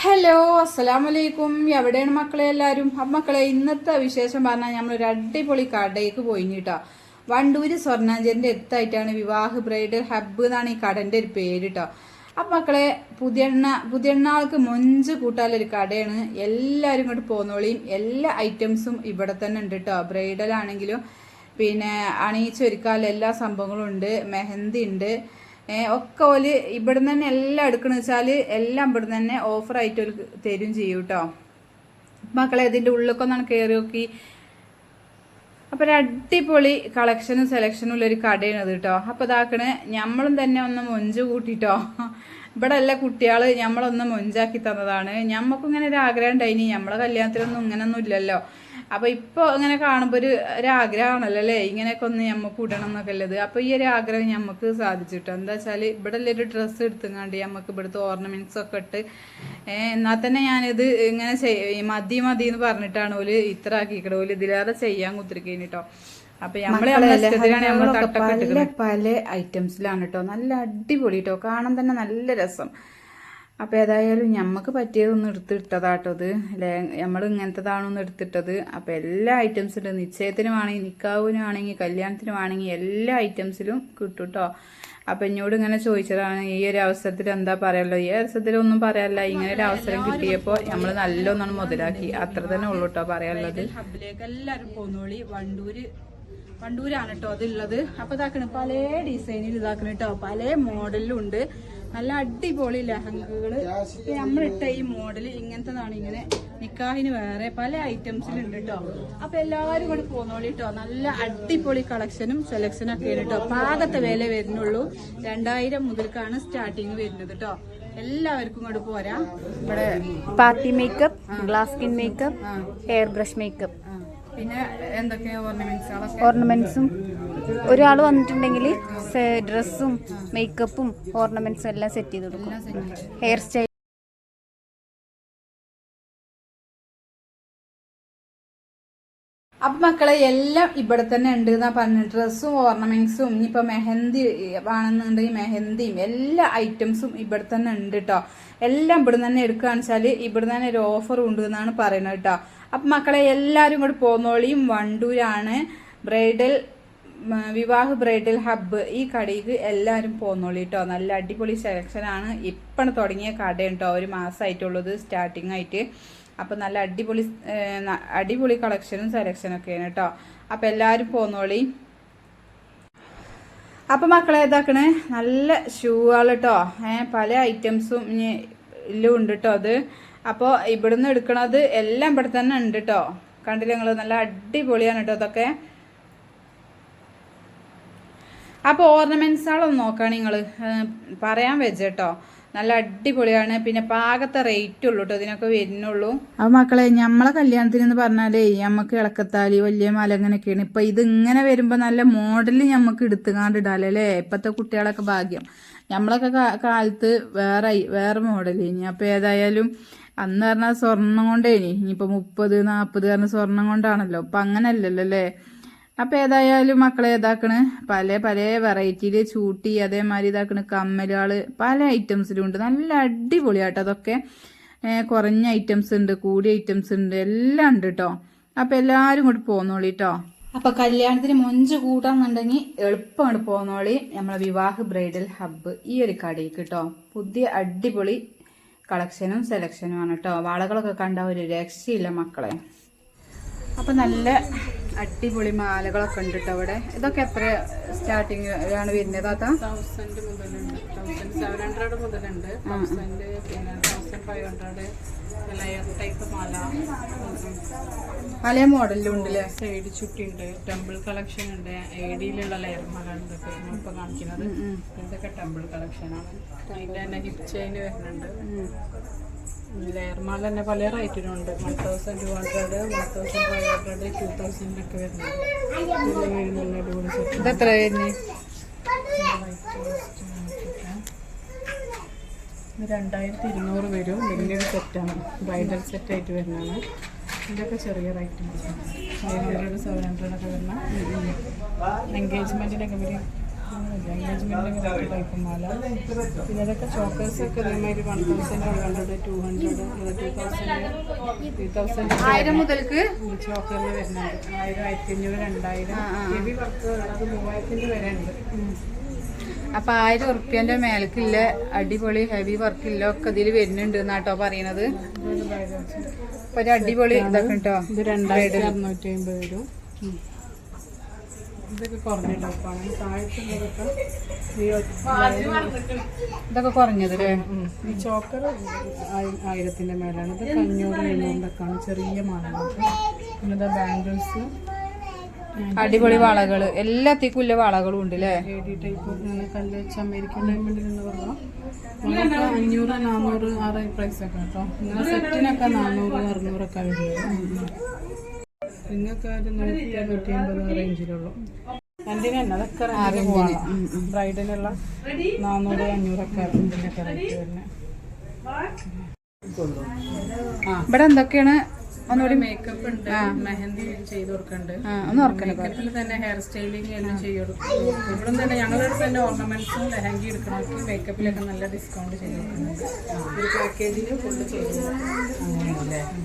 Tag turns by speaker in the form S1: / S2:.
S1: Hello അസ്സലാമലൈക്കും. എവിടെയാണ് മക്കളെ എല്ലാവരും. മക്കളെ ഇന്നത്തെ വിശേഷം പറഞ്ഞാൽ നമ്മളൊരു അടിപൊളി കടയ്ക്ക് പോയിട്ടോ വണ്ടൂര് സ്വർണാഞ്ചേരിന്റെ അടുത്തായിട്ടാണ് വിവാഹ ബ്രൈഡൽ ഹബ്ബ് എന്നാണ് ഈ കടന്റെ ഒരു പേര് കേട്ടോ അപ്പം മക്കളെ പുതിയണ്ണ പുതിയണ്ണാൾക്ക് മൊഞ്ച് കൂട്ടാലൊരു കടയാണ്. എല്ലാവരും ഇങ്ങോട്ട് പോന്നോളിയും എല്ലാ ഐറ്റംസും ഇവിടെ തന്നെ ഉണ്ട് കേട്ടോ ബ്രൈഡൽ ആണെങ്കിലും പിന്നെ അണിയിച്ചൊരുക്കാൽ എല്ലാ സംഭവങ്ങളും ഉണ്ട്. മെഹന്തി ഉണ്ട്. ഒക്കെ ഓൽ ഇവിടുന്ന് തന്നെ എല്ലാം എടുക്കണമെന്ന് വെച്ചാൽ എല്ലാം ഇവിടുന്ന് തന്നെ ഓഫറായിട്ട് ഒരു തരും ചെയ്യും കേട്ടോ മക്കളെ ഇതിന്റെ ഉള്ളിലേക്കൊന്നാണ് കയറി നോക്കി. അപ്പൊ ഒരു അടിപൊളി കളക്ഷനും സെലക്ഷനും ഉള്ള ഒരു കടയാണ് ഇത് കേട്ടോ അപ്പൊ ഇതാക്കണ് ഞമ്മളും തന്നെ ഒന്ന് മൊഞ്ച് കൂട്ടിട്ടോ ഇവിടെ അല്ല കുട്ടികൾ ഞമ്മളൊന്ന് മൊഞ്ചാക്കി തന്നതാണ്. ഞമ്മക്കിങ്ങനെ ഒരു ആഗ്രഹം ഉണ്ടായിനി. നമ്മളെ കല്യാണത്തിനൊന്നും ഇങ്ങനൊന്നും ഇല്ലല്ലോ. അപ്പൊ ഇപ്പൊ ഇങ്ങനെ കാണുമ്പോ ഒരു ഒരാഗ്രഹമാണല്ലോ അല്ലേ? ഇങ്ങനെയൊക്കെ ഒന്ന് നമുക്ക് ഇടണം എന്നൊക്കെ ഉള്ളത്. അപ്പൊ ഈ ഒരു ആഗ്രഹം ഞമ്മക്ക് സാധിച്ചിട്ടോ? എന്താ വെച്ചാൽ ഇവിടെ ഒരു ഡ്രസ്സ് എടുത്തുങ്ങാണ്ട് നമുക്ക് ഇവിടുത്തെ ഓർണമെന്റ്സ് ഒക്കെ ഇട്ട് ഏഹ് എന്നാൽ തന്നെ ഞാനിത് ഇങ്ങനെ മതി മതി എന്ന് പറഞ്ഞിട്ടാണ് ഓൽ ഇത്ര ആക്കിക്കട ഓൽ ഇതിലേറെ ചെയ്യാൻ കുത്തിരിക്കേനി കേട്ടോ പല പല ഐറ്റംസിലാണ് കേട്ടോ നല്ല അടിപൊളി കേട്ടോ കാണാൻ തന്നെ നല്ല രസം. അപ്പൊ ഏതായാലും ഞമ്മക്ക് പറ്റിയതൊന്നും എടുത്തിട്ടതാട്ടോ അത് അല്ലേ? നമ്മൾ ഇങ്ങനത്തതാണൊന്നും എടുത്തിട്ടത്. അപ്പോൾ എല്ലാ ഐറ്റംസും ഉണ്ട് നിശ്ചയത്തിനുമാണെങ്കിൽ നിക്കാവിനാണെങ്കിൽ കല്യാണത്തിനുമാണെങ്കിൽ എല്ലാ ഐറ്റംസിലും കിട്ടും കേട്ടോ അപ്പം എന്നോട് ഇങ്ങനെ ചോദിച്ചതാണ് ഈ ഒരു അവസരത്തിൽ എന്താ പറയാലോ ഈ അവസരത്തിൽ ഒന്നും പറയാല്ല ഇങ്ങനെ ഒരു അവസരം കിട്ടിയപ്പോൾ നമ്മൾ നല്ലൊന്നാണ് മുതലാക്കി. അത്ര തന്നെ ഉള്ളൂ കേട്ടോ പറയാനുള്ളത്. ഹബിലേക്ക് എല്ലാരും പോന്നോളി. വണ്ടൂര് വണ്ടൂരാണ് കേട്ടോ അതുള്ളത്. അപ്പൊ ഇതാക്കണം. പല ഡിസൈനിൽ ഇതാക്കണ കേട്ടോ പല മോഡലിലും ഉണ്ട്. നല്ല അടിപൊളി ലഹങ്കകൾ. നമ്മളിട്ട ഈ മോഡൽ ഇങ്ങനത്തതാണ് ഇങ്ങനെ നിക്കാഹിന് വേറെ പല ഐറ്റംസിലുണ്ട് കേട്ടോ അപ്പൊ എല്ലാവരും കൂടി പോന്നോളി കേട്ടോ നല്ല അടിപൊളി കളക്ഷനും സെലക്ഷനും ഒക്കെ ആണ് കേട്ടോ പാകത്തെ വില വരുന്നുള്ളൂ. രണ്ടായിരം മുതൽക്കാണ് സ്റ്റാർട്ടിങ് വരുന്നത് കേട്ടോ എല്ലാവർക്കും കൂടെ പോരാ. ഇവിടെ
S2: party makeup glass skin makeup hair brush makeup
S1: പിന്നെ എന്തൊക്കെയാ ഓർണമെന്റ്സ്
S2: ഓർണമെന്റ്സും ഒരാൾ വന്നിട്ടുണ്ടെങ്കിൽ ഡ്രസ്സും മേക്കപ്പും ഓർണമെന്റ്സും എല്ലാം സെറ്റ് ചെയ്ത് കൊടുക്കും. ഹെയർ സ്റ്റൈൽ
S1: അപ്പൊ മക്കളെ എല്ലാം ഇവിടെ തന്നെ ഉണ്ട് എന്നാ പറഞ്ഞ. ഡ്രസ്സും ഓർണമെന്റ്സും ഇനിയിപ്പൊ മെഹന്തി ആണെന്നുണ്ടെങ്കിൽ മെഹന്തിയും എല്ലാ ഐറ്റംസും ഇവിടെ തന്നെ ഉണ്ട് കേട്ടോ എല്ലാം ഇവിടെ തന്നെ എടുക്കുകയാണെന്ന് വെച്ചാൽ ഇവിടെ തന്നെ ഒരു ഓഫർ ഉണ്ട് എന്നാണ് പറയുന്നത് കേട്ടോ അപ്പൊ മക്കളെ എല്ലാരും കൂടി പോന്നോളിയും വണ്ടൂരാണ്. ബ്രൈഡൽ വിവാഹ ബ്രൈഡൽ ഹബ്ബ് ഈ കടയ്ക്ക് എല്ലാവരും പോന്നോളി കേട്ടോ നല്ല അടിപൊളി സെലക്ഷനാണ് ഇപ്പം തുടങ്ങിയ കടയാണ് കേട്ടോ ഒരു മാസമായിട്ടുള്ളത് സ്റ്റാർട്ടിംഗ് ആയിട്ട്. അപ്പം നല്ല അടിപൊളി അടിപൊളി കളക്ഷനും സെലക്ഷനും ഒക്കെയാണ് കേട്ടോ അപ്പം എല്ലാവരും പോന്നോളി. അപ്പം മക്കളെ ഇതാക്കണേ. നല്ല ഷൂകൾ കേട്ടോ പല ഐറ്റംസും ഇല്ലും ഉണ്ട് കേട്ടോ അത്. അപ്പോൾ ഇവിടുന്ന് എടുക്കണത് എല്ലാം ഇവിടെ തന്നെ ഉണ്ട് കേട്ടോ കണ്ടില്ല നിങ്ങൾ നല്ല അടിപൊളിയാണ് കേട്ടോ അതൊക്കെ അപ്പോൾ ഓർണമെന്റ്സുകളൊന്ന് നോക്കുക നിങ്ങൾ പറയാൻ വെച്ച് നല്ല അടിപൊളിയാണ്. പിന്നെ പാകത്തെ റേറ്റ് ഉള്ളൂ കേട്ടോ ഇതിനൊക്കെ വരുന്നുള്ളൂ. അപ്പോൾ മക്കളെ നമ്മളെ കല്യാണത്തിന് എന്ന് പറഞ്ഞാലേ നമുക്ക് ഇളക്കത്താലി വലിയ മല അങ്ങനെയൊക്കെയാണ്. ഇപ്പൊ ഇത് ഇങ്ങനെ വരുമ്പോൾ നല്ല മോഡൽ നമുക്ക് എടുത്തുകാണ്ട് ഇടാലല്ലേ ഇപ്പോഴത്തെ കുട്ടികളൊക്കെ ഭാഗ്യം. നമ്മളൊക്കെ കാ- കാലത്ത് വേറെ വേറെ മോഡൽ ഇനി അപ്പോൾ ഏതായാലും അന്ന് പറഞ്ഞാൽ സ്വർണം കൊണ്ടേനി. ഇനിയിപ്പോൾ മുപ്പത് നാൽപ്പത് പറഞ്ഞ സ്വർണം കൊണ്ടാണല്ലോ. അപ്പൊ അങ്ങനെയല്ലല്ലോ അല്ലേ? അപ്പൊ ഏതായാലും മക്കളെ ഇതാക്കണ്. പല പല വെറൈറ്റിയിൽ ചൂട്ടി അതേമാതിരി ഇതാക്കണ്. കമ്മലുകൾ പല ഐറ്റംസിലും ഉണ്ട്. നല്ല അടിപൊളിയാട്ടോ അതൊക്കെ. കുറഞ്ഞ ഐറ്റംസ് ഉണ്ട് കൂടിയ ഐറ്റംസ് ഉണ്ട് എല്ലാം ഉണ്ട് കേട്ടോ അപ്പം എല്ലാവരും കൂടി പോന്നോളി കേട്ടോ അപ്പം കല്യാണത്തിന് മൊഞ്ച് കൂട്ടാന്നുണ്ടെങ്കിൽ എളുപ്പമാണ് പോന്നോളി. നമ്മളെ വിവാഹ ബ്രൈഡൽ ഹബ്ബ് ഈ ഒരു കടയിൽ കേട്ടോ പുതിയ അടിപൊളി കളക്ഷനും സെലക്ഷനും ആണ് കേട്ടോ വളകളൊക്കെ കണ്ട ഒരു രക്ഷയില്ല മക്കളെ. അപ്പം നല്ല അടിപൊളി മാലകളൊക്കെ ഉണ്ട് കേട്ടോ അവിടെ? ഇതൊക്കെ എത്ര സ്റ്റാർട്ടിങ് ആണ് വരുന്നത് അതാ
S3: തൗസൻഡ് മുതലുണ്ട്. തൗസൻഡ് സെവൻ ഹൺഡ്രഡ് മുതലുണ്ട്. തൗസൻഡ് പിന്നെ തൗസൻഡ് ഫൈവ് ഹൺഡ്രഡ് മാല.
S1: പല മോഡലിലും ഉണ്ടല്ലേ?
S3: സൈഡ് ചുട്ടിയുണ്ട് ടെമ്പിൾ കളക്ഷൻ ഉണ്ട്. ഏടിയിലുള്ള ലെയർ മാല ഉണ്ട് ഇപ്പൊ കാണിക്കുന്നത്. ഇതൊക്കെ ടെമ്പിൾ ആണ്. അതിന്റെ തന്നെ ഹിപ് ചെയിൻ വരുന്നുണ്ട്. ലെയർ മാല തന്നെ പല റേറ്റിനുണ്ട് one thousand two hundred one thousand five hundred two thousand ഒക്കെ വരുന്നുണ്ട്. അടിപൊളി സെറ്റ്
S1: ഇത് എത്ര വരുന്നത്
S3: രണ്ടായിരത്തി ഇരുന്നൂറ് വരും. വലിയൊരു സെറ്റാണ് ബ്രൈഡൽ സെറ്റായിട്ട് വരുന്നതാണ്. ഇതൊക്കെ ചെറിയ rate five hundred seven hundred ഒക്കെ വരുന്ന എൻഗേജ്മെന്റിനൊക്കെ മാല പിന്നെ ഇതൊക്കെ ചോക്കേഴ്സ് ഒക്കെ ഇതേമാതിരി one thousand one hundred two hundred two thousand three thousand
S1: ആയിരം മുതൽക്ക്?
S3: ചോക്കറിൽ വരുന്നുണ്ട് ആയിരം ആയിരത്തി അഞ്ഞൂറ് രണ്ടായിരം ഹെവി വർക്ക് അത് മൂവായിരത്തിന്റെ വരെ ഉണ്ട്
S1: അപ്പൊ ആയിരം ഉറുപ്പ്യന്റെ മേലക്കില്ല അടിപൊളി ഹെവി വർക്കില്ല ഒക്കെ ഇതിൽ വരുന്നുണ്ട് എന്നാട്ടോ പറയണത്. ഒരു അടിപൊളി ഇതൊക്കെ കേട്ടോ
S3: ഇത് രണ്ടായിരത്തി അറുന്നൂറ്റി അമ്പത് വരും ഇതൊക്കെ കുറഞ്ഞ ടോപ്പാണ് ഈ താഴത്തുള്ളതൊക്കെ ഈ
S1: ഇതൊക്കെ കുറഞ്ഞത് അല്ലേ?
S3: ഈ ചോക്കർ ആയിരത്തിന്റെ മേലാണ്. ഇത് അഞ്ഞൂറ് എണ്ണൂറിന്റെയൊക്കെയാണ് ചെറിയ മാലകളൊക്കെ. പിന്നെ ഇതാ ബാംഗിൾസ്
S1: അടിപൊളി വളകൾ. എല്ലാത്തേക്കും ഉള്ള വളകളും ഉണ്ട് അല്ലേ?
S3: ടൈപ്പ് കല്ല് വെച്ച് അമേരിക്കൻ ഡയമണ്ടിൽ എന്ന് പറഞ്ഞാൽ അഞ്ഞൂറ് നാനൂറ് ആ പ്രൈസ് ഒക്കെ കേട്ടോ. സെറ്റിനൊക്കെ നാനൂറ് അറുന്നൂറൊക്കെ വരുന്നത് നിങ്ങൾക്ക് ഒരു നൂറ്റി അമ്പത് റേഞ്ചിലുള്ളൂ. രണ്ടിന് തന്നെ അതൊക്കെ റെന്റിന് പോവാം. ബ്രൈഡിനുള്ള നാനൂറ് അഞ്ഞൂറൊക്കെ ഇതിന്റെയൊക്കെ റേറ്റ് വരുന്നത്
S1: ഇവിടെ എന്തൊക്കെയാണ്? ഒന്നുകൂടി
S3: മേക്കപ്പ് ഉണ്ട് മെഹന്തി ചെയ്ത് കൊടുക്കുന്നുണ്ട്
S1: ഒന്ന്
S3: മേക്കപ്പിൽ തന്നെ ഹെയർ സ്റ്റൈലിംഗ് എല്ലാം ചെയ്ത് കൊടുക്കും. ഇവിടെ തന്നെ ഞങ്ങളുടെ തന്നെ ഓർണമെന്റ്സും ലെഹങ്കി എടുക്കണമെങ്കിൽ മേക്കപ്പിലൊക്കെ നല്ല ഡിസ്കൗണ്ട് ചെയ്ത് കൊടുക്കുന്നുണ്ട്. ഒരു പാക്കേജിന് ഫുള്ള് ചെയ്ത് കൊടുക്കും.